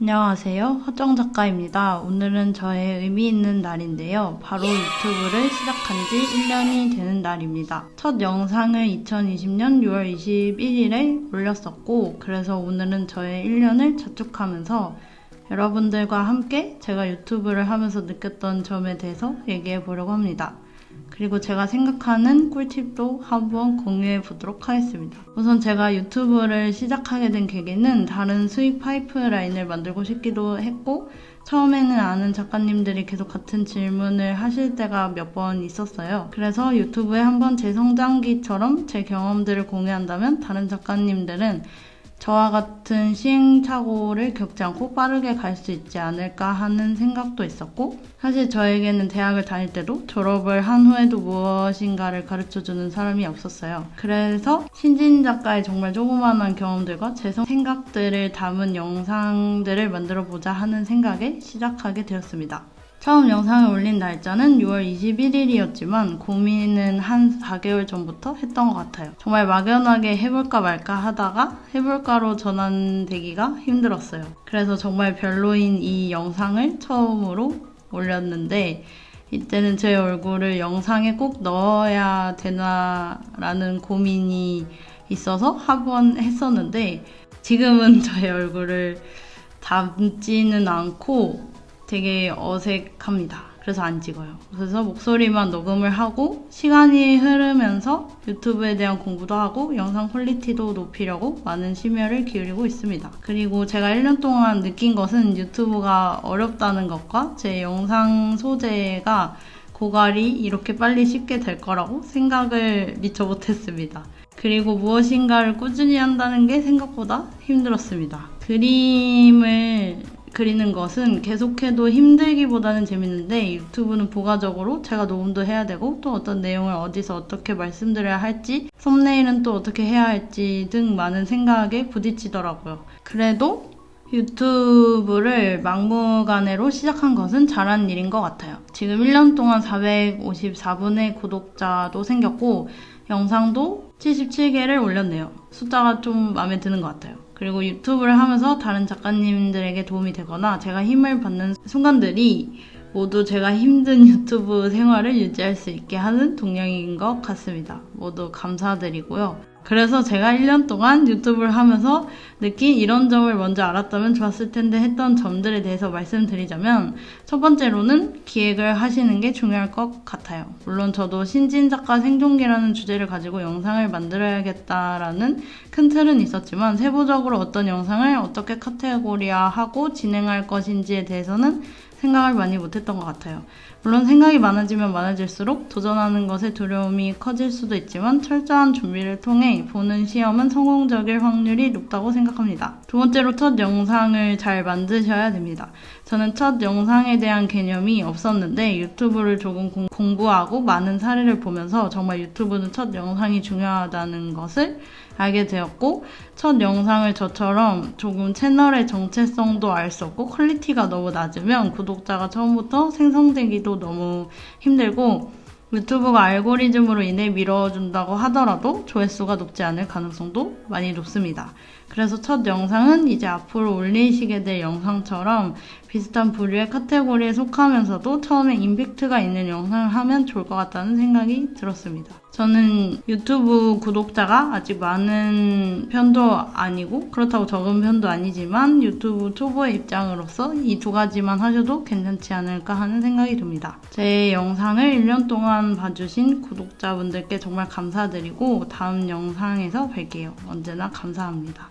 안녕하세요. 허정 작가입니다. 오늘은 저의 의미 있는 날인데요. 바로 유튜브를 시작한 지 1년이 되는 날입니다. 첫 영상을 2020년 6월 21일에 올렸었고, 그래서 오늘은 저의 1년을 자축하면서 여러분들과 함께 제가 유튜브를 하면서 느꼈던 점에 대해서 얘기해 보려고 합니다. 그리고 제가 생각하는 꿀팁도 한번 공유해 보도록 하겠습니다. 우선 제가 유튜브를 시작하게 된 계기는 다른 수익 파이프라인을 만들고 싶기도 했고, 처음에는 아는 작가님들이 계속 같은 질문을 하실 때가 몇 번 있었어요. 그래서 유튜브에 한번 제 성장기처럼 제 경험들을 공유한다면 다른 작가님들은 저와 같은 시행착오를 겪지 않고 빠르게 갈 수 있지 않을까 하는 생각도 있었고, 사실 저에게는 대학을 다닐 때도 졸업을 한 후에도 무엇인가를 가르쳐 주는 사람이 없었어요. 그래서 신진 작가의 정말 조그마한 경험들과 제 생각들을 담은 영상들을 만들어 보자 하는 생각에 시작하게 되었습니다. 처음 영상을 올린 날짜는 6월 21일이었지만 고민은 한 4개월 전부터 했던 것 같아요. 정말 막연하게 해볼까 말까 하다가 해볼까로 전환되기가 힘들었어요. 그래서 정말 별로인 이 영상을 처음으로 올렸는데 이때는 제 얼굴을 영상에 꼭 넣어야 되나라는 고민이 있어서 한번 했었는데 지금은 저의 얼굴을 담지는 않고 되게 어색합니다. 그래서 안 찍어요. 그래서 목소리만 녹음을 하고 시간이 흐르면서 유튜브에 대한 공부도 하고 영상 퀄리티도 높이려고 많은 심혈을 기울이고 있습니다. 그리고 제가 1년 동안 느낀 것은 유튜브가 어렵다는 것과 제 영상 소재가 고갈이 이렇게 빨리 쉽게 될 거라고 생각을 미처 못했습니다. 그리고 무엇인가를 꾸준히 한다는 게 생각보다 힘들었습니다. 그림을 그리는 것은 계속해도 힘들기보다는 재밌는데 유튜브는 부가적으로 제가 녹음도 해야 되고 또 어떤 내용을 어디서 어떻게 말씀드려야 할지 썸네일은 또 어떻게 해야 할지 등 많은 생각에 부딪히더라고요. 그래도 유튜브를 막무가내로 시작한 것은 잘한 일인 것 같아요. 지금 1년 동안 454분의 구독자도 생겼고 영상도 77개를 올렸네요. 숫자가 좀 마음에 드는 것 같아요. 그리고 유튜브를 하면서 다른 작가님들에게 도움이 되거나 제가 힘을 받는 순간들이 모두 제가 힘든 유튜브 생활을 유지할 수 있게 하는 동력인 것 같습니다. 모두 감사드리고요. 그래서 제가 1년 동안 유튜브를 하면서 느낀 이런 점을 먼저 알았다면 좋았을 텐데 했던 점들에 대해서 말씀드리자면 첫 번째로는 기획을 하시는 게 중요할 것 같아요. 물론 저도 신진 작가 생존기라는 주제를 가지고 영상을 만들어야겠다라는 큰 틀은 있었지만 세부적으로 어떤 영상을 어떻게 카테고리화하고 진행할 것인지에 대해서는 생각을 많이 못했던 것 같아요. 물론 생각이 많아지면 많아질수록 도전하는 것에 두려움이 커질 수도 있지만 철저한 준비를 통해 보는 시험은 성공적일 확률이 높다고 생각합니다. 두 번째로 첫 영상을 잘 만드셔야 됩니다. 저는 첫 영상에 대한 개념이 없었는데 유튜브를 조금 공, 부하고 많은 사례를 보면서 정말 유튜브는 첫 영상이 중요하다는 것을 알게 되었고 첫 영상을 저처럼 조금 채널의 정체성도 알 수 없고 퀄리티가 너무 낮으면 구독자가 처음부터 생성되기도 너무 힘들고 유튜브가 알고리즘으로 인해 밀어준다고 하더라도 조회수가 높지 않을 가능성도 많이 높습니다. 그래서 첫 영상은 이제 앞으로 올리시게 될 영상처럼 비슷한 부류의 카테고리에 속하면서도 처음에 임팩트가 있는 영상을 하면 좋을 것 같다는 생각이 들었습니다. 저는 유튜브 구독자가 아직 많은 편도 아니고 그렇다고 적은 편도 아니지만 유튜브 초보의 입장으로서 이 두 가지만 하셔도 괜찮지 않을까 하는 생각이 듭니다. 제 영상을 1년 동안 봐주신 구독자분들께 정말 감사드리고 다음 영상에서 뵐게요. 언제나 감사합니다.